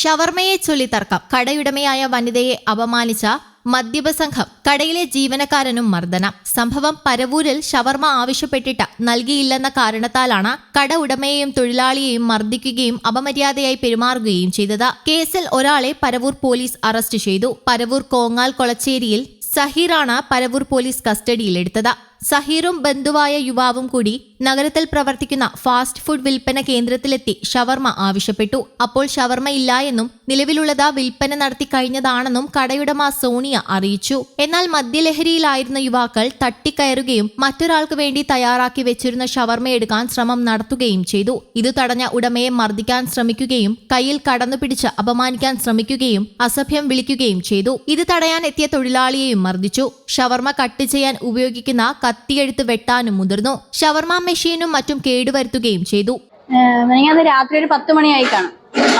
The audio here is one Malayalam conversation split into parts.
ഷവർമയെ ചൊല്ലി തർക്കം. കടയുടമയായ വനിതയെ അപമാനിച്ച മദ്യപ സംഘം കടയിലെ ജീവനക്കാരനും മർദ്ദനം. സംഭവം പരവൂരിൽ ഷവർമ ആവശ്യപ്പെട്ടിട്ട് നൽകിയില്ലെന്ന കാരണത്താലാണ് കട ഉടമയെയും തൊഴിലാളിയെയും മർദ്ദിക്കുകയും അപമര്യാദയായി പെരുമാറുകയും ചെയ്തത്. കേസിൽ ഒരാളെ പരവൂർ പോലീസ് അറസ്റ്റ് ചെയ്തു. പരവൂർ കോങ്ങാൽ കൊളച്ചേരിയിൽ സഹീറാണ് പരവൂർ പോലീസ് കസ്റ്റഡിയിലെടുത്തത്. സഹീറും ബന്ധുവായ യുവാവും കൂടി നഗരത്തിൽ പ്രവർത്തിക്കുന്ന ഫാസ്റ്റ് ഫുഡ് വിൽപ്പന കേന്ദ്രത്തിലെത്തി ഷവർമ ആവശ്യപ്പെട്ടു. അപ്പോൾ ഷവർമ ഇല്ല എന്നും നിലവിലുള്ളത് വിൽപ്പന നടത്തി കഴിഞ്ഞതാണെന്നും കടയുടമ സോണിയ അറിയിച്ചു. എന്നാൽ മദ്യലഹരിയിലായിരുന്ന യുവാക്കൾ തട്ടിക്കയറുകയും മറ്റൊരാൾക്ക് വേണ്ടി തയ്യാറാക്കി വെച്ചിരുന്ന ഷവർമ എടുക്കാൻ ശ്രമം നടത്തുകയും ചെയ്തു. ഇത് തടഞ്ഞ ഉടമയെ മർദ്ദിക്കാൻ ശ്രമിക്കുകയും കയ്യിൽ കടന്നുപിടിച്ച് അപമാനിക്കാൻ ശ്രമിക്കുകയും അസഭ്യം വിളിക്കുകയും ചെയ്തു. ഇത് തടയാൻ എത്തിയ തൊഴിലാളിയെയും മർദ്ദിച്ചു. ഷവർമ കട്ട് ചെയ്യാൻ ഉപയോഗിക്കുന്ന കത്തിയെടുത്ത് വെട്ടാനും മുതിർന്നു. ഷവർമ മെഷീനും മറ്റും കേടുവരുത്തുകയും ചെയ്തു. രാത്രി ഒരു പത്ത് മണിയായി കാണും.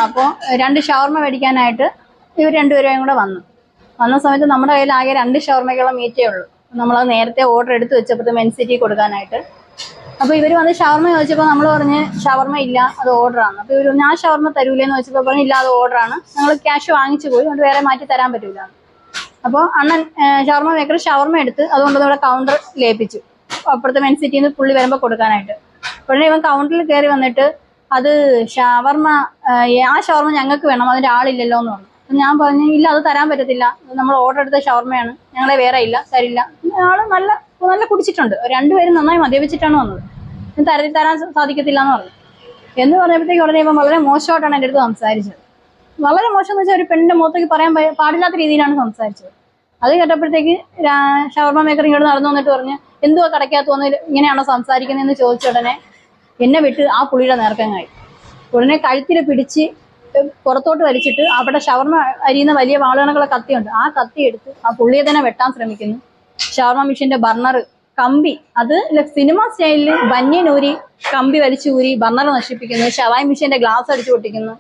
അപ്പോൾ രണ്ട് ഷവർമ മേടിക്കാനായിട്ട് ഇവർ രണ്ടുപേരും കൂടെ വന്നു. വന്ന സമയത്ത് നമ്മുടെ കയ്യിൽ ആകെ രണ്ട് ഷവർമയ്ക്കുള്ള മീറ്റേ ഉള്ളൂ. നമ്മൾ നേരത്തെ ഓർഡർ എടുത്ത് വെച്ചപ്പോൾ മെൻ സിറ്റി കൊടുക്കാനായിട്ട്. അപ്പോൾ ഇവർ വന്ന് ഷവർമ ചോദിച്ചപ്പോൾ നമ്മൾ പറഞ്ഞ് ഷവർമ ഇല്ല അത് ഓർഡറാണ് അപ്പോൾ ഇവർ ഞാൻ ഷവർമ തരൂലേന്ന് ചോദിച്ചപ്പോൾ പറഞ്ഞു ഇല്ല അത് ഓർഡറാണ് ഞങ്ങൾ ക്യാഷ് വാങ്ങിച്ചു പോയി അതുകൊണ്ട് വേറെ മാറ്റി തരാൻ പറ്റൂല. അപ്പോൾ അണ്ണൻ ഷവർമ മേക്കർ ഷവർമ എടുത്ത് അതുകൊണ്ട് ഇവിടെ കൗണ്ടർ ലേപ്പിച്ചു അപ്പുറത്തെ മെൻ സിറ്റിയിൽ നിന്ന് പുള്ളി വരുമ്പോൾ കൊടുക്കാനായിട്ട്. ഉടനെ ഇവൻ കൗണ്ടറിൽ കയറി വന്നിട്ട് അത് ഷവർമ ആ ഷവർമ ഞങ്ങൾക്ക് വേണം അതിന്റെ ആളില്ലല്ലോ എന്ന് പറഞ്ഞു. ഞാൻ പറഞ്ഞു ഇല്ല അത് തരാൻ പറ്റത്തില്ല. നമ്മൾ ഓർഡർ എടുത്ത ഷവർമയാണ്. ഞങ്ങളെ വേറെ ഇല്ല തരില്ല. ആൾ നല്ല നല്ല കുടിച്ചിട്ടുണ്ട്. രണ്ടുപേരും നന്നായി മദ്യപിച്ചിട്ടാണ് വന്നത്. തരത്തിൽ തര തരാൻ സാധിക്കത്തില്ല എന്ന് പറഞ്ഞു. എന്ന് പറഞ്ഞപ്പോഴത്തേക്ക് ഉടനെ ഇവൻ വളരെ മോശമായിട്ടാണ് എന്റെ അടുത്ത് സംസാരിച്ചത്. വളരെ മോശം എന്ന് വെച്ചാൽ ഒരു പെണ്ണിന്റെ മുഖത്തേക്ക് പറയാൻ പാടില്ലാത്ത രീതിയിലാണ് സംസാരിച്ചത്. അത് കേട്ടപ്പോഴത്തേക്ക് ഷവർമ മേക്കർ ഇങ്ങോട്ട് നടന്നു വന്നിട്ട് പറഞ്ഞ് എന്തുവാ കടയ്ക്കകത്ത് വന്ന് ഇങ്ങനെയാണോ സംസാരിക്കുന്നതെന്ന് ചോദിച്ച ഉടനെ എന്നെ വിട്ട് ആ പുളിയുടെ നേർക്കങ്ങായി. ഉടനെ കഴുത്തിൽ പിടിച്ച് പുറത്തോട്ട് വലിച്ചിട്ട് അവിടെ ഷവർമ അരിയുന്ന വലിയ വാളുകണക്കുള്ള കത്തിയുണ്ട്. ആ കത്തി എടുത്ത് ആ പുള്ളിയെ തന്നെ വെട്ടാൻ ശ്രമിക്കുന്നു. ഷവർമ മെഷീന്റെ ബർണർ കമ്പി അത് സിനിമ സ്റ്റൈലിൽ ബന്യനൂരി കമ്പി വലിച്ചു ഊരി ബർണർ നശിപ്പിക്കുന്നു. ഷവായ് മെഷീന്റെ ഗ്ലാസ് അടിച്ചു പൊട്ടിക്കുന്നു.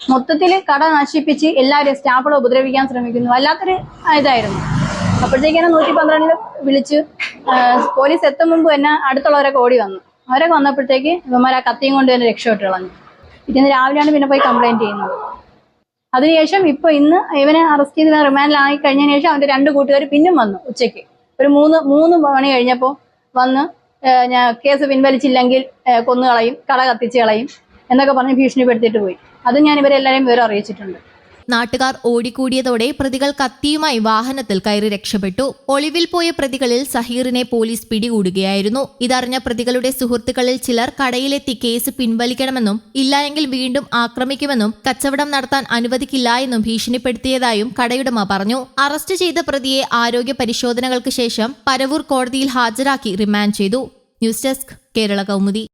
മൊത്തത്തിൽ കട നശിപ്പിച്ച് എല്ലാവരും സ്റ്റാഫുകളെ ഉപദ്രവിക്കാൻ ശ്രമിക്കുന്നു. വല്ലാത്തൊരു ഇതായിരുന്നു. അപ്പോഴത്തേക്കാണ് നൂറ്റി പന്ത്രണ്ടിൽ വിളിച്ച് പോലീസ് എത്തും മുമ്പ് തന്നെ അടുത്തുള്ളവരൊക്കെ ഓടി വന്നു. അവരൊക്കെ വന്നപ്പോഴത്തേക്ക് ഇവന്മാർ ആ കത്തിയും കൊണ്ട് തന്നെ രക്ഷപ്പെട്ട് കളഞ്ഞു. പിറ്റേന്ന് രാവിലെയാണ് പിന്നെ പോയി കംപ്ലൈന്റ് ചെയ്യുന്നത്. അതിനുശേഷം ഇപ്പൊ ഇന്ന് ഇവനെ അറസ്റ്റ് ചെയ്ത് റിമാൻഡിലായി കഴിഞ്ഞതിന് ശേഷം അവന്റെ രണ്ട് കൂട്ടുകാർ പിന്നും വന്നു ഉച്ചയ്ക്ക്. ഒരു മൂന്ന് മൂന്ന് മണി കഴിഞ്ഞപ്പോൾ വന്ന് ഞാൻ കേസ് പിൻവലിച്ചില്ലെങ്കിൽ കൊന്നു കളയും കട കത്തിച്ച് കളയും എന്നൊക്കെ പറഞ്ഞ് ഭീഷണിപ്പെടുത്തിയിട്ട് പോയി. അതും ഞാൻ ഇവരെല്ലാവരെയും വിവരം അറിയിച്ചിട്ടുണ്ട്. നാട്ടുകാർ ഓടിക്കൂടിയതോടെ പ്രതികൾ കത്തിയുമായി വാഹനത്തിൽ കയറി രക്ഷപ്പെട്ടു. ഒളിവിൽ പോയ പ്രതികളിൽ സഹീറിനെ പോലീസ് പിടികൂടുകയായിരുന്നു. ഇതറിഞ്ഞ പ്രതികളുടെ സുഹൃത്തുക്കളിൽ ചിലർ കടയിലെത്തി കേസ് പിൻവലിക്കണമെന്നും ഇല്ലായെങ്കിൽ വീണ്ടും ആക്രമിക്കുമെന്നും കച്ചവടം നടത്താൻ അനുവദിക്കില്ല എന്നും ഭീഷണിപ്പെടുത്തിയതായും കടയുടമ പറഞ്ഞു. അറസ്റ്റ് ചെയ്ത പ്രതിയെ ആരോഗ്യ പരിശോധനകൾക്ക് ശേഷം പരവൂർ കോടതിയിൽ ഹാജരാക്കി റിമാൻഡ് ചെയ്തു. News desk Kerala Kaumudi.